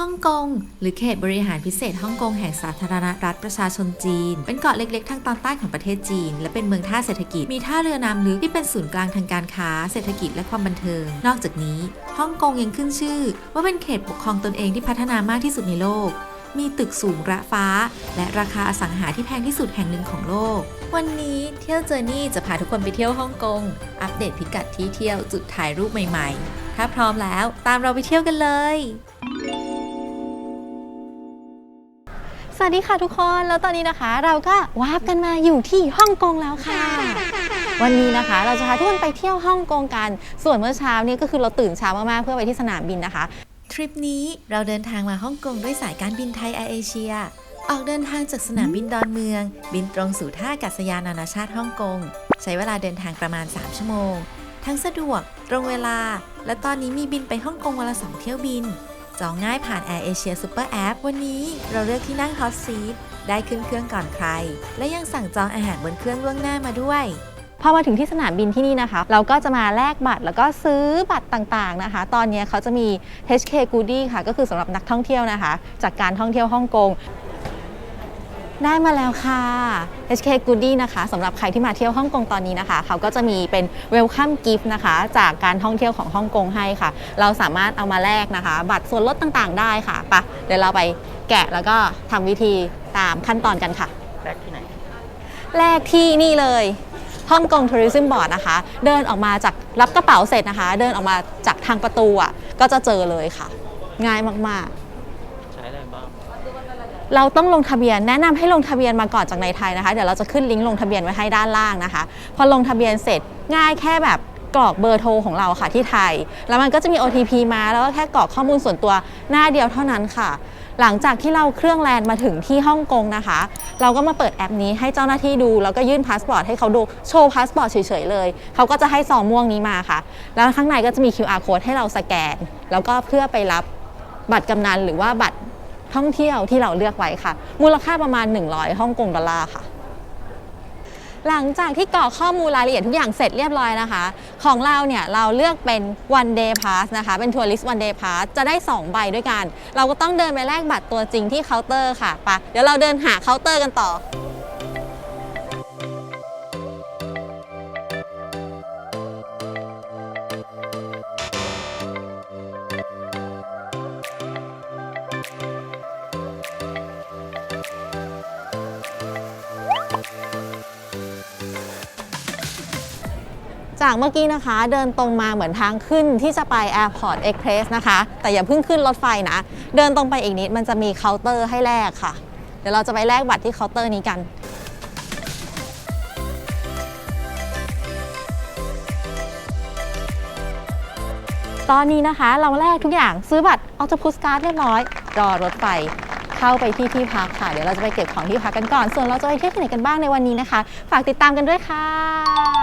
ฮ่องกง หรือเขตบริหารพิเศษฮ่องกงแห่งสาธารณรัฐประชาชนจีน เป็นเกาะเล็กๆ ทางตอนใต้ของประเทศจีน และเป็นเมืองท่าเศรษฐกิจมีท่าเรือน้ำลึกที่เป็นศูนย์กลางทางการค้า เศรษฐกิจและความบันเทิง นอกจากนี้ฮ่องกงยังขึ้นชื่อ ว่าเป็นเขตปกครองตนเองที่พัฒนามากที่สุดในโลกมีตึกสูงระฟ้า และราคาอสังหาที่แพงที่สุดแห่งหนึ่งของโลก วันนี้เที่ยวเจอร์นี่จะพาทุกคนไปเที่ยวฮ่องกง อัปเดตพิกัดที่เที่ยวจุดถ่ายรูปใหม่ๆ ถ้าพร้อมแล้วตามเราไปเที่ยวกันเลย วัสดีค่ะทุกคน แล้วตอนนี้นะคะ เราก็วาร์ปกันมาอยู่ที่ฮ่องกงแล้วค่ะ วันนี้นะคะเราจะพาทุกคนไปเที่ยวฮ่องกงกัน ส่วนเมื่อเช้านี้ก็คือเราตื่นเช้ามากๆเพื่อไปที่สนามบินนะคะ ทริปนี้เราเดินทางมาฮ่องกงด้วยสายการบินไทยแอร์เอเชีย ออกเดินทางจากสนามบินดอนเมือง บินตรงสู่ท่าอากาศยานนานาชาติฮ่องกง ใช้เวลาเดินทางประมาณ 3 ชั่วโมง ทั้งสะดวก ตรงเวลา และตอนนี้มีบินไปฮ่องกงวันละ2เที่ยวบิน จองง่ายผ่าน Air Asia Super App วันนี้เราเลือกที่นั่ง Hot Seat ได้ขึ้นเครื่องก่อนใคร และยังสั่งจองอาหารบนเครื่องล่วงหน้ามาด้วยพอมาถึงที่สนามบินที่นี่นะคะ เราก็จะมาแลกบัตรแล้วก็ซื้อบัตรต่างๆนะคะ ตอนนี้เขาจะมี HK Goodie ค่ะ ก็คือสำหรับนักท่องเที่ยวนะคะ จากการท่องเที่ยวฮ่องกง ได้มาแล้วค่ะ HK Goodie นะคะสำหรับใครที่มาเที่ยวฮ่องกงตอนนี้นะคะ เขาก็จะมีเป็น Welcome Gift นะคะ จากการท่องเที่ยวของฮ่องกงให้ค่ะ เราสามารถเอามาแลกนะคะ บัตรส่วนลดต่างๆ ได้ค่ะไปะเดี๋ยวเราไปแกะแล้วก็ทำวิธีตามขั้นตอนกันค่ะ แรกที่ไหน แรกที่นี่เลยฮ่องกงทัวริซึมบอร์ดนะคะ เดินออกมาจากรับกระเป๋าเสร็จนะคะ เดินออกมาจากทางประตูอะก็จะเจอเลยค่ะ ง่ายมากใช้อะไรบ้าง ๆ เราต้องลงทะเบียนแนะนำให้ลงทะเบียนมาก่อนจากในไทยนะคะ เดี๋ยวเราจะขึ้นลิงก์ลงทะเบียนไว้ให้ด้านล่างนะคะ พอลงทะเบียนเสร็จง่ายแค่แบบกรอกเบอร์โทรของเราค่ะที่ไทย แล้วมันก็จะมี OTP มาแล้วก็แค่กรอกข้อมูลส่วนตัวหน้าเดียวเท่านั้นค่ะ หลังจากที่เราเครื่องแลนมาถึงที่ฮ่องกงนะคะ เราก็มาเปิดแอปนี้ให้เจ้าหน้าที่ดู แล้วก็ยื่นพาสปอร์ตให้เขาดูโชว์พาสปอร์ตเฉยๆเลย เขาก็จะให้ซองม่วงนี้มาค่ะ แล้วข้างในก็จะมี QR code ให้เราสแกน แล้วก็เพื่อไปรับบัตรกำนันหรือว่าบัตร ท่องเที่ยวที่เราเลือกไว้ค่ะ มูลค่าประมาณ 100ฮ่องกงดอลลาร์ค่ะ หลังจากที่กรอกข้อมูลรายละเอียดทุกอย่างเสร็จเรียบร้อยนะคะ ของเราเนี่ยเราเลือกเป็น one day pass นะคะ เป็น tourist one day pass จะได้ 2 ใบด้วยกัน เราก็ต้องเดินไปแลกบัตรตัวจริงที่เคาน์เตอร์ค่ะไปะเดี๋ยวเราเดินหาเคาน์เตอร์กันต่อ จากเมื่อกี้นะคะ เดินตรงมาเหมือนทางขึ้นที่จะไป Airport Express นะคะ แต่อย่าเพิ่งขึ้นรถไฟนะ เดินตรงไปอีกนิดมันจะมีเคาน์เตอร์ให้แลกค่ะ เดี๋ยวเราจะไปแลกบัตรที่เคาน์เตอร์นี้กันตอนนี้นะคะเราแลกทุกอย่างซื้อบัตรออ t o พุสการ์ดเรียบร้อย รอรถไฟเข้าไปที่ที่พักค่ะ เดี๋ยวเราจะไปเก็บของที่พักกันก่อน ส่วนเราจะไปเที่ยวที่ไหนกันบ้างในวันนี้นะคะ ฝากติดตามกันด้วยค่ะ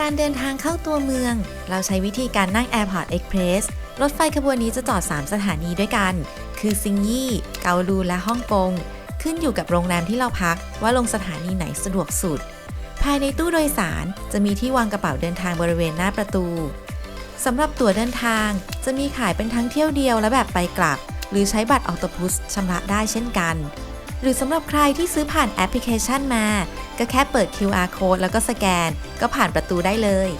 การเดินทางเข้าตัวเมือง เราใช้วิธีการนั่ง Airport Express รถไฟขบวนนี้จะจอด 3 สถานีด้วยกัน คือซิงยี่ เกาลูและฮ่องกง ขึ้นอยู่กับโรงแรมที่เราพักว่าลงสถานีไหนสะดวกสุด ภายในตู้โดยสารจะมีที่วางกระเป๋าเดินทางบริเวณหน้าประตู สำหรับตั๋วเดินทางจะมีขายเป็นทั้งเที่ยวเดียวและแบบไปกลับ หรือใช้บัตรออโตพุสชำระได้เช่นกัน หรือสำหรับใครที่ซื้อผ่านแอปพลิเคชันมา ก็แค่เปิด QR code แล้วก็สแกน ก็ผ่านประตูได้เลย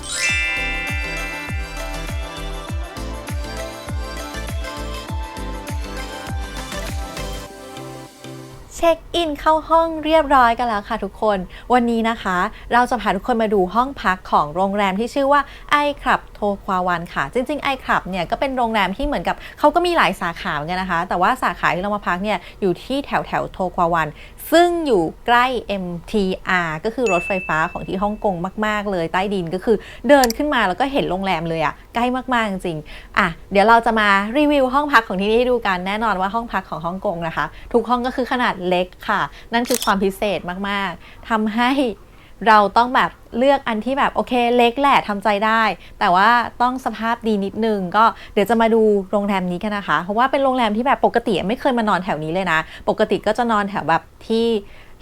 ช็คอินเข้าห้องเรียบร้อยกันแล้วค่ะทุกคน วันนี้นะคะ เราจะพาทุกคนมาดูห้องพักของโรงแรมที่ชื่อว่าไอคลับโทควาวันค่ะ จริงๆไอคลับเนี่ยก็เป็นโรงแรมที่เหมือนกับเขาก็มีหลายสาขาเหมือนกันนะคะ แต่ว่าสาขาที่เรามาพักเนี่ยอยู่ที่แถวแถวโทควาวันซึ่งอยู่ใกล้ MTR ก็คือรถไฟฟ้าของที่ฮ่องกงมาก ๆ เลยใต้ดินก็คือเดินขึ้นมาแล้วก็เห็นโรงแรมเลยอะใกล้มาก ๆ จริงๆอะเดี๋ยวเราจะมารีวิวห้องพักของที่นี่ให้ดูกันแน่นอนว่าห้องพักของฮ่องกงนะคะ ทุกห้องก็คือขนาดเล็กค่ะ นั่นคือความพิเศษมากๆทำให้เราต้องแบบเลือกอันที่แบบโอเคเล็กแหละทำใจได้ แต่ว่าต้องสภาพดีนิดนึง ก็เดี๋ยวจะมาดูโรงแรมนี้กันนะคะ เพราะว่าเป็นโรงแรมที่แบบปกติไม่เคยมานอนแถวนี้เลยนะ ปกติก็จะนอนแถวแบบที่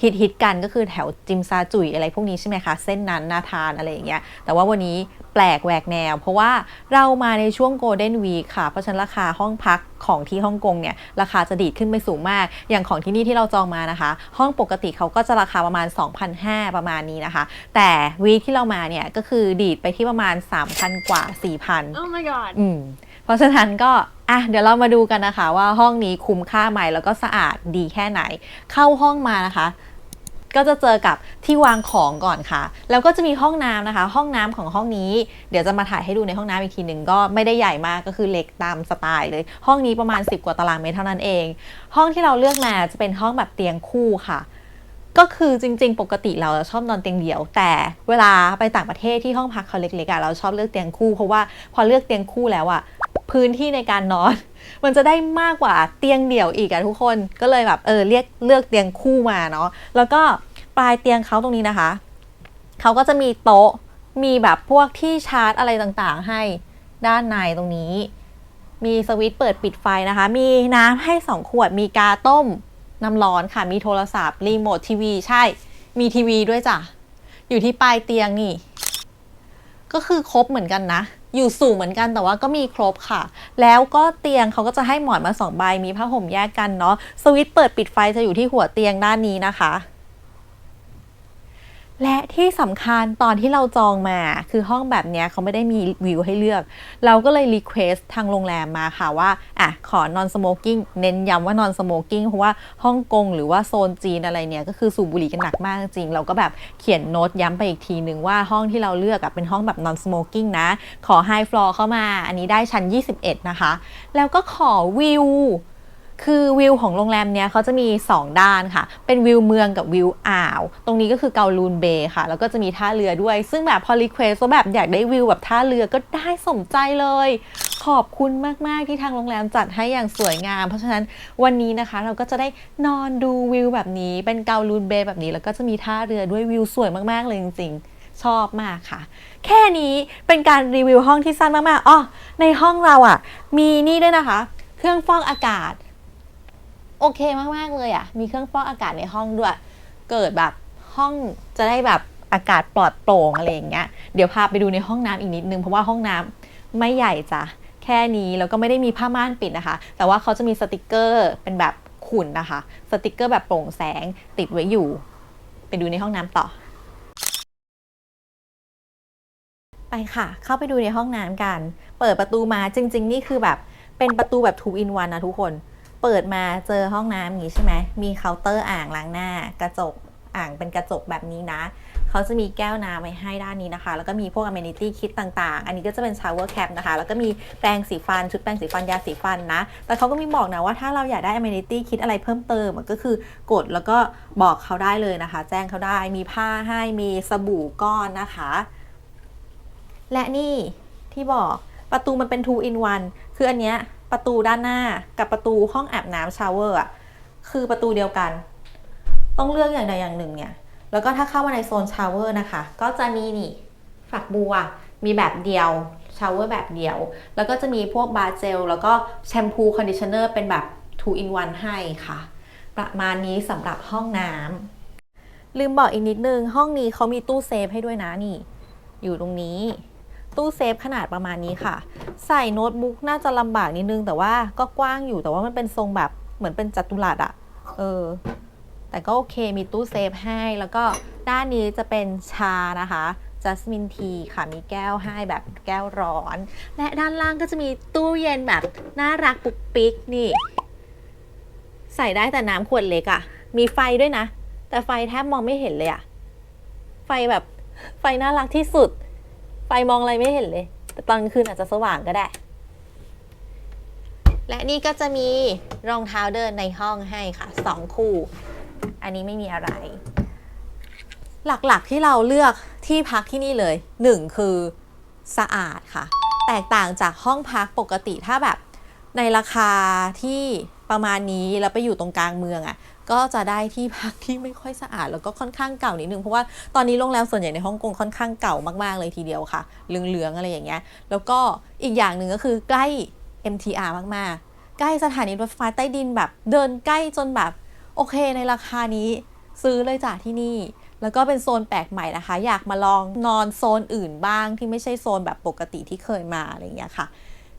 ฮิตฮิตกันก็คือแถวจิมซาจุยอะไรพวกนี้ใช่ไหมคะ เส้นนั้นนาทานอะไรอย่างเงี้ยแต่ว่าวันนี้ แปลกแหวกแนว เพราะว่าเรามาในช่วง Golden Week ค่ะ เพราะฉะนั้นราคาห้องพักของที่ฮ่องกงเนี่ยราคาจะดีดขึ้นไปสูงมาก อย่างของที่นี่ที่เราจองมานะคะ ห้องปกติเขาก็จะราคาประมาณ 2,500 ประมาณนี้นะคะ แต่วีคที่เรามาเนี่ยก็คือดีดไปที่ประมาณ 3,000 กว่า 4,000 Oh my god. อืมเพราะฉะนั้นก็อะเดี๋ยวเรามาดูกันนะคะว่าห้องนี้คุ้มค่าไหมแล้วก็สะอาดดีแค่ไหน เข้าห้องมานะคะ ก็จะเจอกับที่วางของก่อนค่ะ แล้วก็จะมีห้องน้ำนะคะ ห้องน้ำของห้องนี้ เดี๋ยวจะมาถ่ายให้ดูในห้องน้ำอีกทีหนึ่งก็ไม่ได้ใหญ่มากก็คือเล็กตามสไตล์เลย ห้องนี้ประมาณ 10 กว่าตารางเมตรเท่านั้นเอง ห้องที่เราเลือกมาจะเป็นห้องแบบเตียงคู่ค่ะก็คือจริงๆ ปกติเราชอบนอนเตียงเดี่ยว แต่เวลาไปต่างประเทศที่ห้องพักเขาเล็กๆอะเราชอบเลือกเตียงคู่เพราะว่าพอเลือกเตียงคู่แล้วอะพื้นที่ในการนอน มันจะได้มากกว่าเตียงเดี่ยวอีกอะทุกคนก็เลยแบบเออเรียกเลือกเตียงคู่มาเนาะแล้วก็ปลายเตียงเขาตรงนี้นะคะเขาก็จะมีโต๊ะมีแบบพวกที่ชาร์จอะไรต่างๆ ให้ด้านในตรงนี้ มีสวิตช์เปิดปิดไฟนะคะ มีน้ำให้2ขวดมีกาต้มน้ำร้อนค่ะ มีโทรศัพท์รีโมททีวีใช่ มีทีวีด้วยจ้ะ อยู่ที่ปลายเตียงนี่ ก็คือครบเหมือนกันนะ อยู่สูงเหมือนกันแต่ว่าก็มีครบค่ะ แล้วก็เตียงเขาก็จะให้หมอนมาสองใบมีผ้าห่มแยกกันเนาะสวิตช์เปิดปิดไฟจะอยู่ที่หัวเตียงด้านนี้นะคะ และที่สำคัญตอนที่เราจองมาคือห้องแบบนี้เขาไม่ได้มีวิวให้เลือก เราก็เลยรีเควสทางโรงแรมมาค่ะว่าอะขอนอนสโมกิ้งเน้นย้ำว่านอนสโมกิ้งเพราะว่าฮ่องกงหรือว่าโซนจีนอะไรเนี่ยก็คือสูบบุหรี่กันหนักมากจริง เราก็แบบเขียนโน้ตย้ำไปอีกทีหนึ่งว่าห้องที่เราเลือกอะเป็นห้องแบบนอนสโมกิ้งนะ ขอไฮฟลอร์เข้ามา อันนี้ได้ชั้น 21 นะคะ แล้วก็ขอวิว คือวิวของโรงแรมเนี้ยเขาจะมี 2 ด้านค่ะ เป็นวิวเมืองกับวิวอ่าว ตรงนี้ก็คือเกาลูนเบย์ค่ะ แล้วก็จะมีท่าเรือด้วย ซึ่งแบบพอรีเควสว่าแบบอยากได้วิวแบบท่าเรือก็ได้สมใจเลย ขอบคุณมาก ๆ ที่ทางโรงแรมจัดให้อย่างสวยงาม เพราะฉะนั้นวันนี้นะคะเราก็จะได้นอนดูวิวแบบนี้ เป็นเกาลูนเบย์แบบนี้ แล้วก็จะมีท่าเรือด้วยวิวสวยมาก ๆ เลยจริง ๆชอบมากค่ะ แค่นี้เป็นการรีวิวห้องที่สั้นมากๆอ๋อในห้องเราอะ มีนี่ด้วยนะคะ เครื่องฟอกอากาศ โอเคมากๆเลยอะ่ะ มีเครื่องฟอกอากาศในห้องด้วย เกิดแบบห้องจะได้แบบอากาศปลอดโปร่งอะไรอย่างเงี้ย เดี๋ยวพาไปดูในห้องน้ำอีกนิดนึง เพราะว่าห้องน้ำไม่ใหญ่จ้ะ แค่นี้แล้วก็ไม่ได้มีผ้าม่านปิดนะคะ แต่ว่าเขาจะมีสติกเกอร์เป็นแบบขุ่นนะคะ สติกเกอร์แบบโปร่งแสงติดไว้อยู่ ไปดูในห้องน้ำต่อ ไปค่ะ เข้าไปดูในห้องน้ำกัน เปิดประตูมาจริง ๆ นี่คือแบบเป็นประตูแบบ two in one นะทุกคน เปิดมาเจอห้องน้ำอย่างนี้ใช่ไหมมีเคาน์เตอร์อ่างล้างหน้า กระจกอ่างเป็นกระจกแบบนี้นะ เขาจะมีแก้วน้ำไว้ให้ด้านนี้นะคะ แล้วก็มีพวก amenity kit ต่างๆ อันนี้ก็จะเป็น shower cap นะคะ แล้วก็มีแปรงสีฟัน ชุดแปรงสีฟัน ยาสีฟันนะ แต่เขาก็มีบอกนะว่าถ้าเราอยากได้ amenity kit อะไรเพิ่มเติมก็คือกดแล้วก็บอกเขาได้เลยนะคะ แจ้งเขาได้ มีผ้าให้ มีสบู่ก้อนนะคะ และนี่ที่บอกประตูมันเป็น two in one คืออันเนี้ย ประตูด้านหน้ากับประตูห้องอาบน้ำชาวเวอร์อะคือประตูเดียวกัน ต้องเลือกอย่างใดอย่างหนึ่งเนี่ย แล้วก็ถ้าเข้ามาในโซนชาวเวอร์นะคะ ก็จะมีนี่ฝักบัวมีแบบเดียวชาวเวอร์แบบเดียว แล้วก็จะมีพวกบาร์เจล แล้วก็แชมพูคอนดิชเนอร์เป็นแบบ two in one ให้ค่ะ ประมาณนี้สำหรับห้องน้ำลืมบอกอีกนิดนึง ห้องนี้เขามีตู้เซฟให้ด้วยนะนี่ อยู่ตรงนี้ ตู้เซฟขนาดประมาณนี้ค่ะ ใส่โน้ตบุ๊กน่าจะลำบากนิดนึง แต่ว่าก็กว้างอยู่แต่ว่ามันเป็นทรงแบบเหมือนเป็นจัตุรัสอะเออ แต่ก็โอเคมีตู้เซฟให้ แล้วก็ด้านนี้จะเป็นชานะคะจัสมินทีค่ะมีแก้วให้แบบแก้วร้อน และด้านล่างก็จะมีตู้เย็นแบบน่ารักปุ๊กปิ๊กนี่ ใส่ได้แต่น้ำขวดเล็กอะมีไฟด้วยนะ แต่ไฟแทบมองไม่เห็นเลยอะไฟแบบไฟน่ารักที่สุด ไฟมองอะไรไม่เห็นเลย แต่ตอนกลางคืนอาจจะสว่างก็ได้ และนี่ก็จะมีรองเท้าเดินในห้องให้ค่ะสองคู่ อันนี้ไม่มีอะไร หลักๆที่เราเลือกที่พักที่นี่เลยหนึ่งคือสะอาดค่ะ แตกต่างจากห้องพักปกติถ้าแบบในราคาที่ประมาณนี้แล้วไปอยู่ตรงกลางเมืองอะ่ะ ก็จะได้ที่พักที่ไม่ค่อยสะอาดแล้วก็ค่อนข้างเก่านิดนึงเพราะว่าตอนนี้โรงแรมส่วนใหญ่ในฮ่องกงค่อนข้างเก่ามากๆเลยทีเดียวค่ะเหลืองๆอะไรอย่างเงี้ยแล้วก็อีกอย่างหนึ่งก็คือใกล้ MTR มากๆ ใกล้สถานีรถไฟใต้ดินแบบเดินใกล้จนแบบโอเคในราคานี้ซื้อเลยจ้ะที่นี่ แล้วก็เป็นโซนแปลกใหม่นะคะ อยากมาลองนอนโซนอื่นบ้างที่ไม่ใช่โซนแบบปกติที่เคยมาอะไรอย่างเงี้ยค่ะ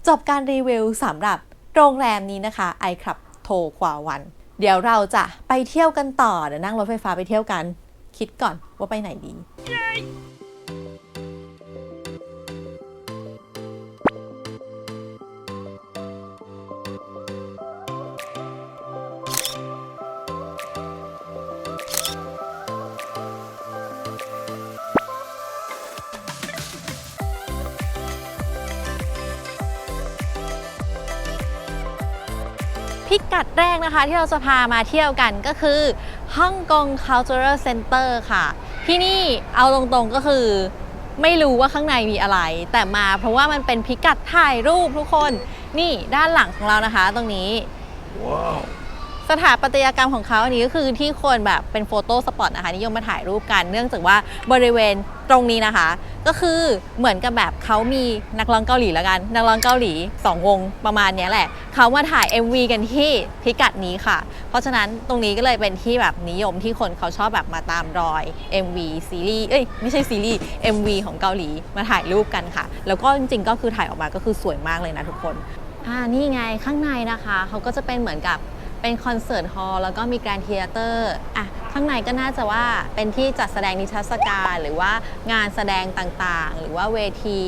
จบการรีวิวสำหรับโรงแรมนี้นะคะไอคลับโทควาวัน เดี๋ยวเราจะไปเที่ยวกันต่อเดี๋ยวนั่งรถไฟฟ้าไปเที่ยวกัน คิดก่อนว่าไปไหนดี กัดแรกนะคะที่เราจะพามาเที่ยวกันก็คือฮ่องกง Cultural Center ค่ะ ที่นี่เอาตรงๆก็คือไม่รู้ว่าข้างในมีอะไร แต่มาเพราะว่ามันเป็นพิกัดถ่ายรูปทุกคน นี่ด้านหลังของเรานะคะตรงนี้ สถาปัตยกรรมของเขาอันนี้ก็คือที่คนแบบเป็นโฟโต้สปอตนะคะนิยมมาถ่ายรูปกัน เนื่องจากว่าบริเวณตรงนี้นะคะ ก็คือเหมือนกับแบบเขามีนักร้องเกาหลีแล้วกัน นักร้องเกาหลี 2 วงประมาณนี้แหละ เขามาถ่าย MV กันที่พิกัดนี้ค่ะ เพราะฉะนั้นตรงนี้ก็เลยเป็นที่แบบนิยมที่คนเขาชอบแบบมาตามรอย MV ซีรีส์เอ้ยไม่ใช่ซีรีส์ MV ของเกาหลีมาถ่ายรูปกันค่ะ แล้วก็จริงๆก็คือถ่ายออกมาก็คือสวยมากเลยนะทุกคนอ่านี่ไงข้างในนะคะเขาก็จะเป็นเหมือนกับ เป็นคอนเสิร์ตฮอลล์แล้วก็มีแกรนด์เทเตอร์อะข้างในก็น่าจะว่าเป็นที่จัดแสดงนิทรรศการหรือว่างานแสดงต่างๆ หรือว่าเวที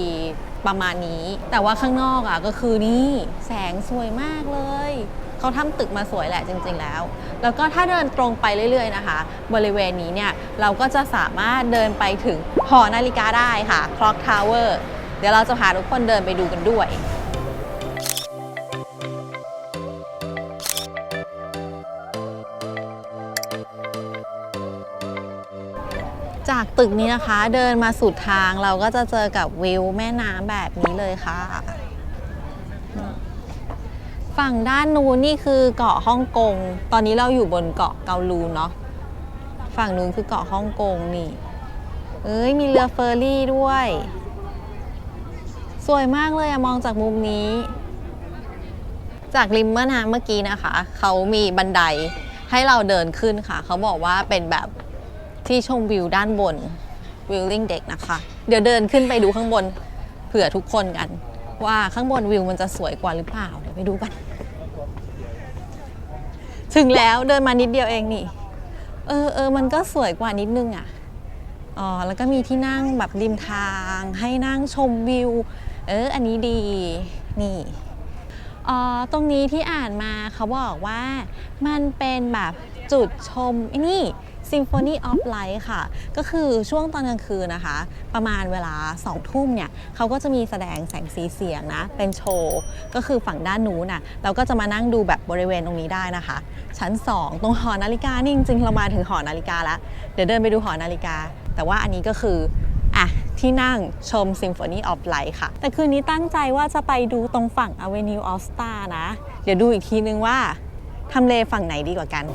ประมาณนี้ แต่ว่าข้างนอกอะก็คือนี่แสงสวยมากเลยเขาทำตึกมาสวยแหละจริง ๆแล้ว แล้วก็ถ้าเดินตรงไปเรื่อย ๆ นะคะ บริเวณนี้เนี่ย เราก็จะสามารถเดินไปถึงหอนาฬิกาได้ค่ะ Clock Tower เดี๋ยวเราจะพาทุกคนเดินไปดูกันด้วย จากตึกนี้นะคะ เดินมาสุดทางเราก็จะเจอกับวิวแม่น้ำแบบนี้เลยค่ะ ฝั่งด้านนู้นนี่คือเกาะฮ่องกง ตอนนี้เราอยู่บนเกาะเกาลูเนาะฝั่งนู้นคือเกาะฮ่องกงนี่ เอ้ยมีเรือเฟอร์รี่ด้วย สวยมากเลยอะมองจากมุมนี้ จากริมแม่น้ำเมื่อกี้นะคะ เขามีบันไดให้เราเดินขึ้นค่ะ เขาบอกว่าเป็นแบบ ที่ชมวิวด้านบนวิวลิงเด็กนะคะ เดี๋ยวเดินขึ้นไปดูข้างบนเผื่อทุกคนกัน ว่าข้างบนวิวมันจะสวยกว่าหรือเปล่า เดี๋ยวไปดูกัน ถึงแล้วเดินมานิดเดียวเองนี่ เออเออมันก็สวยกว่านิดนึงอะอ๋อแล้วก็มีที่นั่งแบบริมทางให้นั่งชมวิว เออ อันนี้ดีนี่อ๋อตรงนี้ที่อ่านมาเขาบอกว่ามันเป็นแบบจุดชมไอ้นี่ Symphony of Light ค่ะ ก็คือช่วงตอนกลางคืนนะคะ ประมาณเวลา 2 ทุ่มเนี่ยเขาก็จะมีแสดงแสงสีเสียงนะ เป็นโชว์ ก็คือฝั่งด้านนู้นน่ะเราก็จะมานั่งดูแบบบริเวณตรงนี้ได้นะคะ ชั้น 2 ตรงหอนาฬิกานี่จริงๆเรามาถึงหอนาฬิกาแล้ว เดี๋ยวเดินไปดูหอนาฬิกา แต่ว่าอันนี้ก็คืออะที่นั่งชม Symphony of Light ค่ะ แต่คืนนี้ตั้งใจว่าจะไปดูตรงฝั่ง Avenue of Star นะ เดี๋ยวดูอีกทีนึงว่าทำเลฝั่งไหนดีกว่ากัน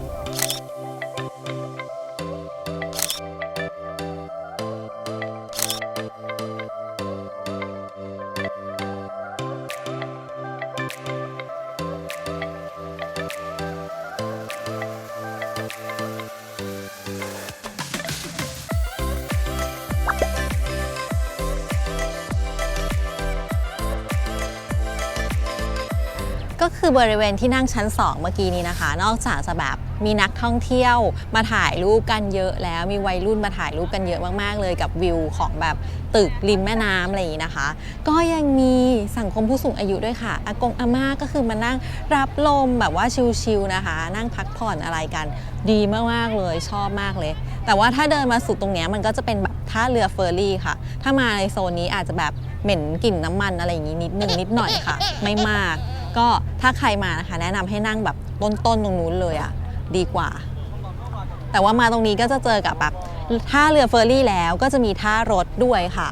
คือบริเวณที่นั่งชั้น 2 เมื่อกี้นี้นะคะ นอกจากจะแบบมีนักท่องเที่ยวมาถ่ายรูปกันเยอะแล้วมีวัยรุ่นมาถ่ายรูปกันเยอะมากๆ เลยกับวิวของแบบตึกริมแม่น้ำอะไรอย่างนี้นะคะ ก็ยังมีสังคมผู้สูงอายุด้วยค่ะอากงอาม่าก็คือมานั่งรับลมแบบว่าชิลๆนะคะ นั่งพักผ่อนอะไรกันดีมากๆเลยชอบมากเลย แต่ว่าถ้าเดินมาสุดตรงนี้มันก็จะเป็นแบบท่าเรือเฟอร์รี่ค่ะ ถ้ามาในโซนนี้อาจจะแบบเหม็นกลิ่นน้ำมันอะไรอย่างนี้นิดนึงนิดหน่อยค่ะ ไม่มาก ก็ถ้าใครมานะคะแนะนำให้นั่งแบบต้นๆตรงนู้นเลยอะ่ะดีกว่า แต่ว่ามาตรงนี้ก็จะเจอกับแบบท่าเรือเฟอร์รี่แล้วก็จะมีท่ารถด้วยค่ะ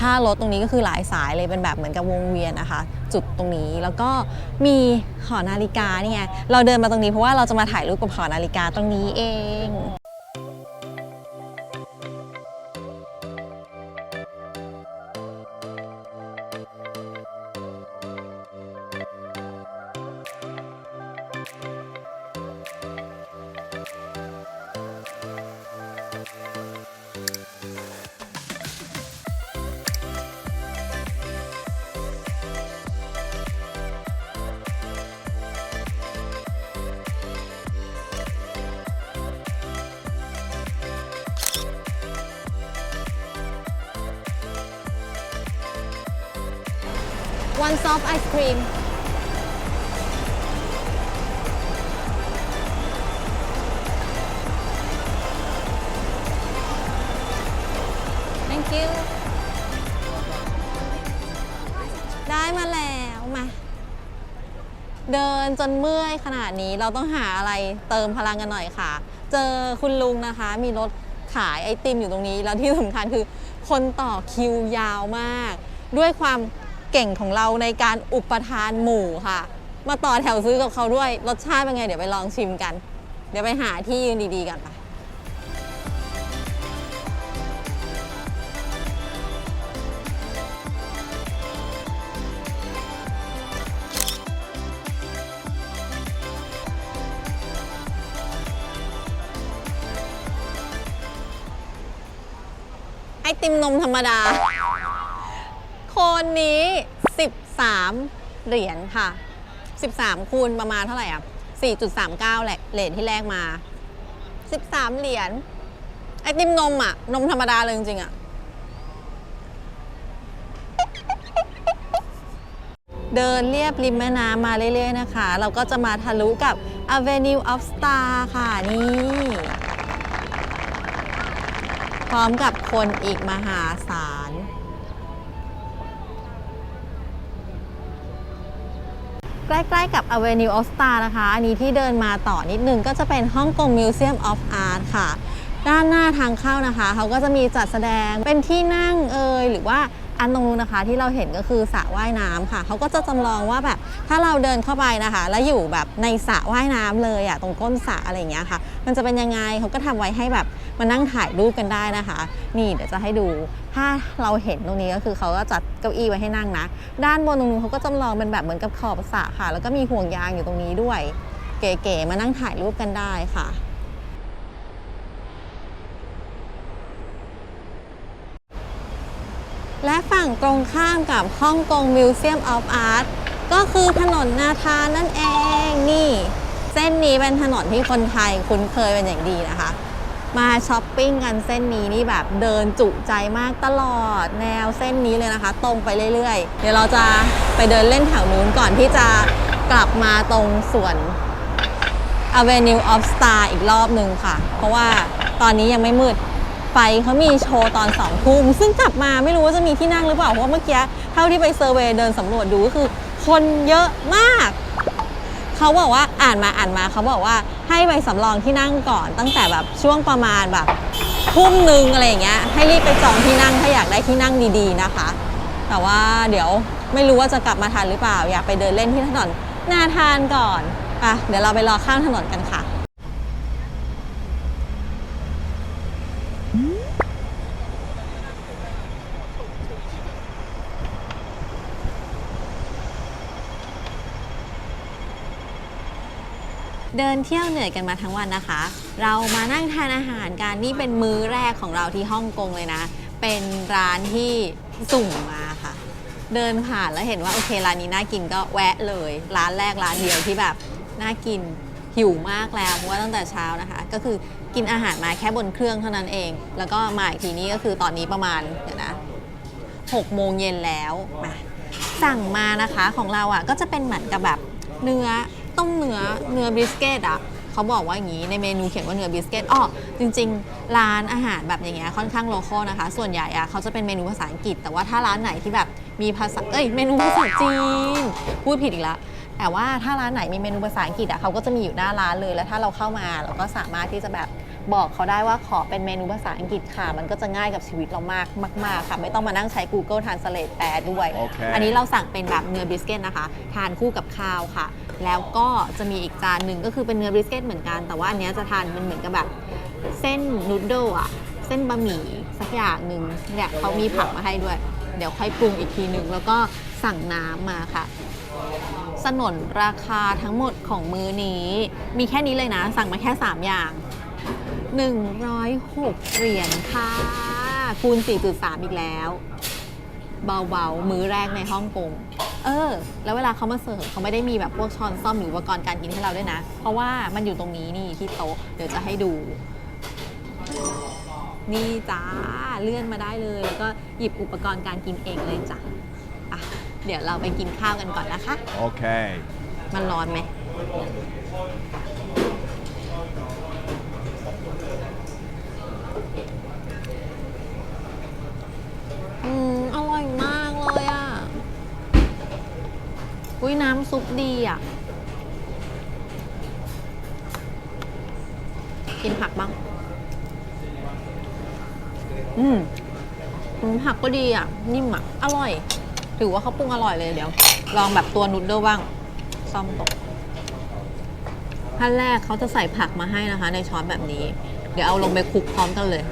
ท่ารถตรงนี้ก็คือหลายสายเลยเป็นแบบเหมือนกับวงเวียนนะคะ จุดตรงนี้แล้วก็มีหอนาฬิกานี่ไงเราเดินมาตรงนี้เพราะว่าเราจะมาถ่ายรูปกับหอนาฬิกาตรงนี้เอง one soft ice cream thank you ได้มาแล้วมา เดินจนเมื่อยขนาดนี้เราต้องหาอะไรเติมพลังกันหน่อยค่ะ เจอคุณลุงนะคะ มีรถขายไอติมอยู่ตรงนี้ แล้วที่สำคัญคือคนต่อคิวยาวมาก ด้วยความ เก่งของเราในการอุปทานหมู่ค่ะ มาต่อแถวซื้อกับเขาด้วย รสชาติเป็นไง เดี๋ยวไปลองชิมกัน เดี๋ยวไปหาที่ยืนดีๆกันไปไอติมนมธรรมดา คนนี้ 13 เหรียญค่ะ 13 คูณประมาณเท่าไหร่อะ 4.39แหละเหรียญที่แรกมา 13 เหรียญไอติมนมอะ นมธรรมดาเลยจริงๆอะ เดินเรียบริมแม่น้ำมาเรื่อยๆนะคะ เราก็จะมาทะลุกับ Avenue of Star ค่ะนี่ พร้อมกับคนอีกมหาศาล ใกล้ๆกับ Avenue of Star นะคะ อันนี้ที่เดินมาต่อนิดนึงก็จะเป็นฮ่องกง Museum of Art ค่ะ ด้านหน้าทางเข้านะคะ เขาก็จะมีจัดแสดงเป็นที่นั่งเอยหรือว่าอันตรงนู้นนะคะที่เราเห็นก็คือสระว่ายน้ำค่ะ เขาก็จะจำลองว่าแบบถ้าเราเดินเข้าไปนะคะ แล้วอยู่แบบในสระว่ายน้ำเลยอะตรงก้นสระอะไรอย่างเงี้ยค่ะ มันจะเป็นยังไงเขาก็ทำไว้ให้แบบมานั่งถ่ายรูปกันได้นะคะ นี่เดี๋ยวจะให้ดู ถ้าเราเห็นตรงนี้ก็คือเขาก็จัดเก้าอี้ไว้ให้นั่งนะ ด้านบนตรงนู้นเขาก็จำลองเป็นแบบเหมือนกับขอบสระค่ะ แล้วก็มีห่วงยางอยู่ตรงนี้ด้วย เก๋ๆมานั่งถ่ายรูปกันได้ค่ะและฝั่งตรงข้ามกับฮ่องกง Museum of Art ก็คือถนนนาทานั่นเองนี่ เส้นนี้เป็นถนนที่คนไทยคุ้นเคยเป็นอย่างดีนะคะ มาช้อปปิ้งกันเส้นนี้นี่แบบเดินจุใจมากตลอดแนวเส้นนี้เลยนะคะ ตรงไปเรื่อยๆ เดี๋ยวเราจะไปเดินเล่นแถวนู้นก่อนที่จะกลับมาตรงส่วน Avenue of Star อีกรอบหนึ่งค่ะ เพราะว่าตอนนี้ยังไม่มืดไฟเขามีโชว์ตอนสองทุ่มซึ่งกลับมาไม่รู้ว่าจะมีที่นั่งหรือเปล่า เพราะว่าเมื่อกี้เท่าที่ไปเซอร์เวย์เดินสำรวจดูก็คือ คนเยอะมาก เขาบอกว่าอ่านมาอ่านมาเขาบอกว่าให้ไปสำรองที่นั่งก่อน ตั้งแต่แบบช่วงประมาณแบบทุ่มหนึ่งอะไรอย่างเงี้ยให้รีบไปจองที่นั่งถ้าอยากได้ที่นั่งดีๆนะคะ แต่ว่าเดี๋ยวไม่รู้ว่าจะกลับมาทันหรือเปล่า อยากไปเดินเล่นที่ถนนนาทานก่อนอะเดี๋ยวเราไปรอข้ามถนนกันค่ะ เดินเที่ยวเหนื่อยกันมาทั้งวันนะคะ เรามานั่งทานอาหารกันนี่เป็นมื้อแรกของเราที่ฮ่องกงเลยนะ เป็นร้านที่สุ่มมาค่ะ เดินผ่านแล้วเห็นว่าโอเคร้านนี้น่ากินก็แวะเลย ร้านแรกร้านเดียวที่แบบน่ากินหิวมากแล้วเพราะว่าตั้งแต่เช้านะคะ ก็คือกินอาหารมาแค่บนเครื่องเท่านั้นเอง แล้วก็มาอีกทีนี้ก็คือตอนนี้ประมาณเดี๋ยวนะ6โมงเย็นแล้วมาสั่งมานะคะของเราอะก็จะเป็นเหมือนกับแบบเนื้อ ต้มเนื้อเนื้อบิสเกตอะเขาบอกว่าอย่างนี้ในเมนูเขียนว่าเนื้อบิสเกตอ๋อจริง ๆ ร้านอาหารแบบอย่างเงี้ยค่อนข้างโลคอลนะคะ ส่วนใหญ่อะเขาจะเป็นเมนูภาษาอังกฤษ แต่ว่าถ้าร้านไหนที่แบบมีภาษาเอ้ยเมนูภาษาจีนพูดผิดอีกแล้วแต่ว่าถ้าร้านไหนมีเมนูภาษาอังกฤษอะเขาก็จะมีอยู่หน้าร้านเลย แล้วถ้าเราเข้ามาเราก็สามารถที่จะแบบ บอกเขาได้ว่าขอเป็นเมนูภาษาอังกฤษค่ะ มันก็จะง่ายกับชีวิตเรามากมากๆค่ะ ไม่ต้องมานั่งใช้ Google Translate แปลด้วย โอเค อันนี้เราสั่งเป็นแบบเนื้อบริสเกตนะคะ ทานคู่กับข้าวค่ะ แล้วก็จะมีอีกจานหนึ่งก็คือเป็นเนื้อบริสเกตเหมือนกัน แต่ว่าอันเนี้ยจะทานเป็นเหมือนกับแบบเส้นนูดเดิลอะเส้นบะหมี่สักอย่างหนึ่งเนี่ยเขามีผักมาให้ด้วย เดี๋ยวค่อยปรุงอีกทีหนึ่งแล้วก็สั่งน้ำมาค่ะ สนนราคาทั้งหมดของมื้อนี้ มีแค่นี้เลยนะ สั่งมาแค่ 3 อย่าง 106 เหรียญค่ะ คูณ 4.3 อีกแล้ว เบาๆ มื้อแรกในฮ่องกง เออ แล้วเวลาเขามาเสิร์ฟเขาไม่ได้มีแบบพวกช้อนซ่อมหรืออุปกรณ์การกินให้เราด้วยนะ เพราะว่ามันอยู่ตรงนี้นี่ที่โต๊ะ เดี๋ยวจะให้ดู นี่จ้า เลื่อนมาได้เลย แล้วก็หยิบอุปกรณ์การกินเองเลยจ้ะอะ เดี๋ยวเดี๋ยวเราไปกินข้าวกันก่อนนะคะ Okay. มันร้อนไหม อืมอร่อยมากเลยอะ อุ้ยน้ำซุปดีอะ กินผักบ้าง อืมอืมผักก็ดีอะ นิ่มอะ อร่อย ถือว่าเขาปรุงอร่อยเลยเดี๋ยว ลองแบบตัวนูดเดิลบ้าง ซ่อมตกขั้นแรกเขาจะใส่ผักมาให้นะคะ ในช้อนแบบนี้ เดี๋ยวเอาลงไปคลุกพร้อมกันเลย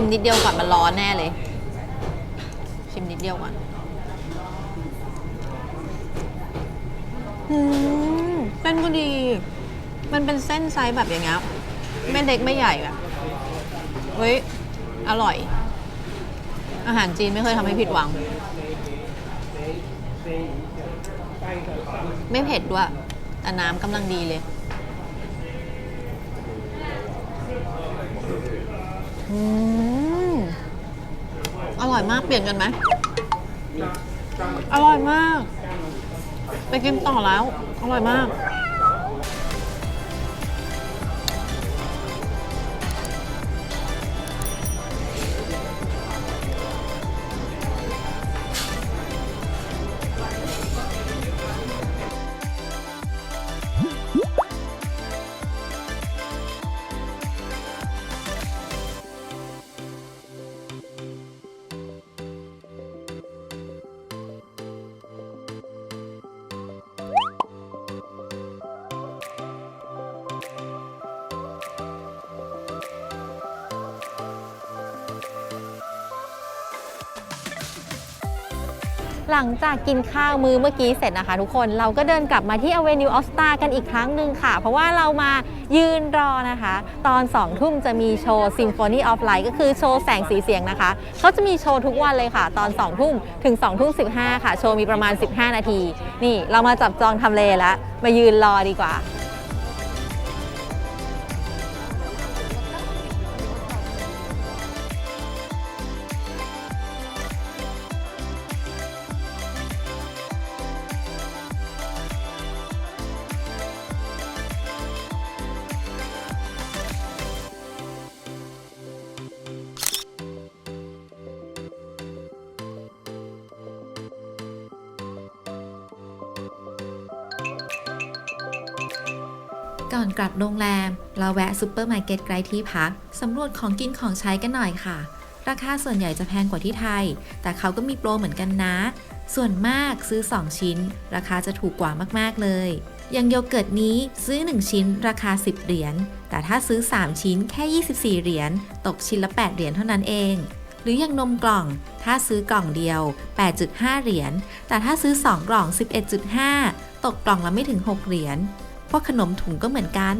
ชิมนิดเดียวก่อนมันร้อนแน่เลย ชิมนิดเดียวก่อนมเส้นก็ดี มันเป็นเส้นไซส์แบบอย่างเงี้ยไม่เล็กไม่ใหญ่แบบเฮ้ย อร่อย อาหารจีนไม่เคยทำให้ผิดหวัง ไม่เผ็ดด้วย แต่น้ำกำลังดีเลยอืม ร่อยมากเปลี่ยนกันไหมอร่อยมาก ไปกินต่อแล้ว อร่อยมาก ลังจากกินข้าวมือเมื่อกี้เสร็จนะคะทุกคน เราก็เดินกลับมาที่ Avenue of Star กันอีกครั้งหนึ่งค่ะ เพราะว่าเรามายืนรอนะคะ ตอน2ทุ่มจะมีโชว์ Symphony of Light ก็คือโชว์แสงสีเสียงนะคะ เขาจะมีโชว์ทุกวันเลยค่ะ ตอน2ทุ่มถึง2ทุ่ม15 ค่ะ โชว์มีประมาณ 15 นาที นี่เรามาจับจองทำเลแล้ว มายืนรอดีกว่า โรงแรม เราแวะซูเปอร์มาร์เก็ตใกล้ที่พัก สำรวจของกินของใช้กันหน่อยค่ะ ราคาส่วนใหญ่จะแพงกว่าที่ไทย แต่เขาก็มีโปรเหมือนกันนะ ส่วนมากซื้อ 2 ชิ้น ราคาจะถูกกว่ามากๆเลย อย่างโยเกิร์ตนี้ซื้อ 1 ชิ้น ราคา 10 เหรียญ แต่ถ้าซื้อ 3 ชิ้นแค่ 24 เหรียญ ตกชิ้นละ 8 เหรียญเท่านั้นเองหรืออย่างนมกล่อง ถ้าซื้อกล่องเดียว 8.5 เหรียญ แต่ถ้าซื้อ 2 กล่อง 11.5 ตกกล่องละไม่ถึง 6 เหรียญ พวกขนมถุงก็เหมือนกัน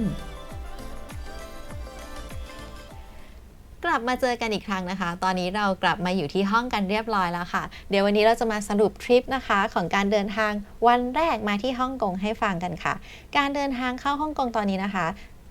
กลับมาเจอกันอีกครั้งนะคะ ตอนนี้เรากลับมาอยู่ที่ห้องกันเรียบร้อยแล้วค่ะ เดี๋ยววันนี้เราจะมาสรุปทริปนะคะ ของการเดินทางวันแรกมาที่ฮ่องกงให้ฟังกันค่ะ การเดินทางเข้าฮ่องกงตอนนี้นะคะ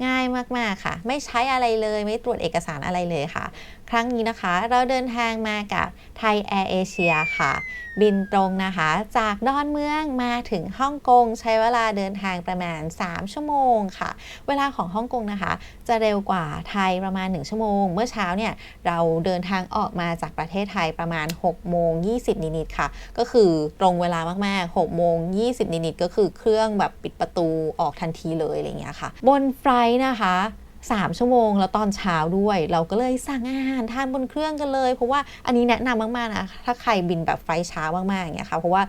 ง่ายมากๆค่ะ ไม่ใช้อะไรเลย ไม่ตรวจเอกสารอะไรเลยค่ะ ครั้งนี้นะคะ เราเดินทางมากับไทยแอร์เอเชียค่ะ บินตรงนะคะ จากดอนเมืองมาถึงฮ่องกง ใช้เวลาเดินทางประมาณ 3 ชั่วโมงค่ะ เวลาของฮ่องกงนะคะ จะเร็วกว่าไทยประมาณ 1 ชั่วโมง เมื่อเช้าเนี่ย เราเดินทางออกมาจากประเทศไทยประมาณ6โมง20 นิดๆค่ะ ก็คือตรงเวลามากๆ6โมง20 นิดๆก็คือเครื่องแบบปิดประตูออกทันทีเลยอะไรอย่างเงี้ยค่ะ บนไฟล์นะคะ 3 ชั่วโมง แล้วตอนเช้าด้วย เราก็เลยสั่งอาหารทานบนเครื่องกันเลย เพราะว่าอันนี้แนะนำมากๆนะถ้าใครบินแบบไฟเช้ามากๆอย่างเงี้ยค่ะเพราะว่า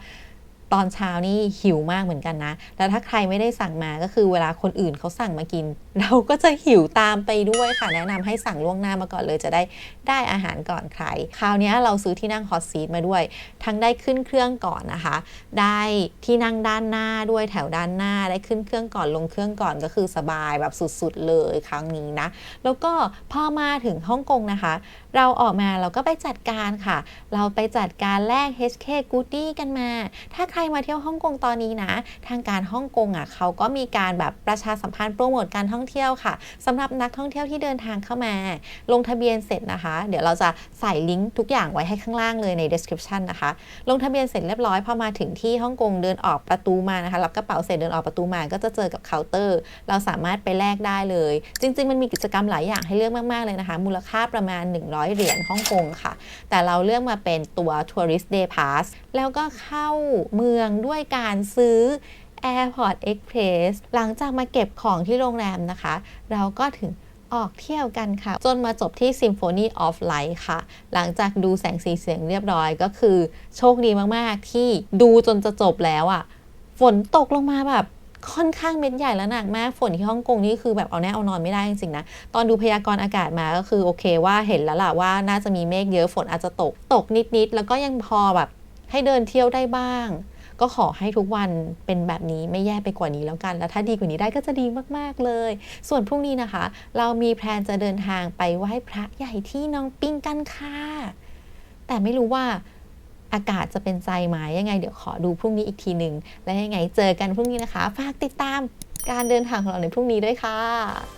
ตอนเช้านี่หิวมากเหมือนกันนะ แล้วถ้าใครไม่ได้สั่งมาก็คือเวลาคนอื่นเขาสั่งมากิน เราก็จะหิวตามไปด้วยค่ะ แนะนำให้สั่งล่วงหน้ามาก่อนเลยจะได้ได้อาหารก่อนใคร คราวนี้เราซื้อที่นั่งฮอตซีทมาด้วย ทั้งได้ขึ้นเครื่องก่อนนะคะ ได้ที่นั่งด้านหน้าด้วยแถวด้านหน้า ได้ขึ้นเครื่องก่อนลงเครื่องก่อนก็คือสบายแบบสุดๆเลยครั้งนี้นะ แล้วก็พอมาถึงฮ่องกงนะคะ เราออกมาเราก็ไปจัดการค่ะ เราไปจัดการแลก HK Goodie กันมา ถ้าใครรมาเที่ยวฮ่องกงตอนนี้นะ ทางการฮ่องกงอะเขาก็มีการแบบประชาสัมพันธ์โปรโมทการท่องเที่ยวค่ะสำหรับนักท่องเที่ยวที่เดินทางเข้ามา ลงทะเบียนเสร็จนะคะ เดี๋ยวเราจะใส่ลิงก์ทุกอย่างไว้ให้ข้างล่างเลยใน description นะคะ ลงทะเบียนเสร็จเรียบร้อยพอมาถึงที่ฮ่องกงเดินออกประตูมานะคะรับกระเป๋าเสร็จเดินออกประตูมาก็จะเจอกับเคาน์เตอร์ เราสามารถไปแลกได้เลย จริง ๆ มันมีกิจกรรมหลายอย่างให้เลือกมาก ๆ เลยนะคะ มูลค่าประมาณ 100 เหรียญฮ่องกงค่ะ แต่เราเลือกมาเป็นตัว Tourist Day Pass แล้วก็เข้าเมืองด้วยการซื้อ Airport Express หลังจากมาเก็บของที่โรงแรมนะคะ เราก็ถึงออกเที่ยวกันค่ะ จนมาจบที่ Symphony of Light ค่ะ หลังจากดูแสงสีเสียงเรียบร้อยก็คือโชคดีมาก ๆ ที่ดูจนจะจบแล้วอะ่ะ ฝนตกลงมาแบบค่อนข้างเม็ดใหญ่และหนักมาก ฝนที่ฮ่องกงนี่คือแบบเอาแน่เอานอนไม่ได้จริงๆนะ ตอนดูพยากรณ์อากาศมาก็คือโอเคว่าเห็นแล้วล่ะว่าน่าจะมีเมฆเยอะฝนอาจจะตก ตกนิดๆ แล้วก็ยังพอแบบให้เดินเที่ยวได้บ้าง ก็ขอให้ทุกวันเป็นแบบนี้ไม่แย่ไปกว่านี้แล้วกัน แล้วถ้าดีกว่านี้ได้ก็จะดีมากๆเลย ส่วนพรุ่งนี้นะคะ เรามีแพลนจะเดินทางไปไหว้พระใหญ่ที่น้องปิงกันค่ะ แต่ไม่รู้ว่าอากาศจะเป็นใจไหมยังไง เดี๋ยวขอดูพรุ่งนี้อีกทีหนึ่งและยังไงเจอกันพรุ่งนี้นะคะ ฝากติดตามการเดินทางของเราในพรุ่งนี้ด้วยค่ะ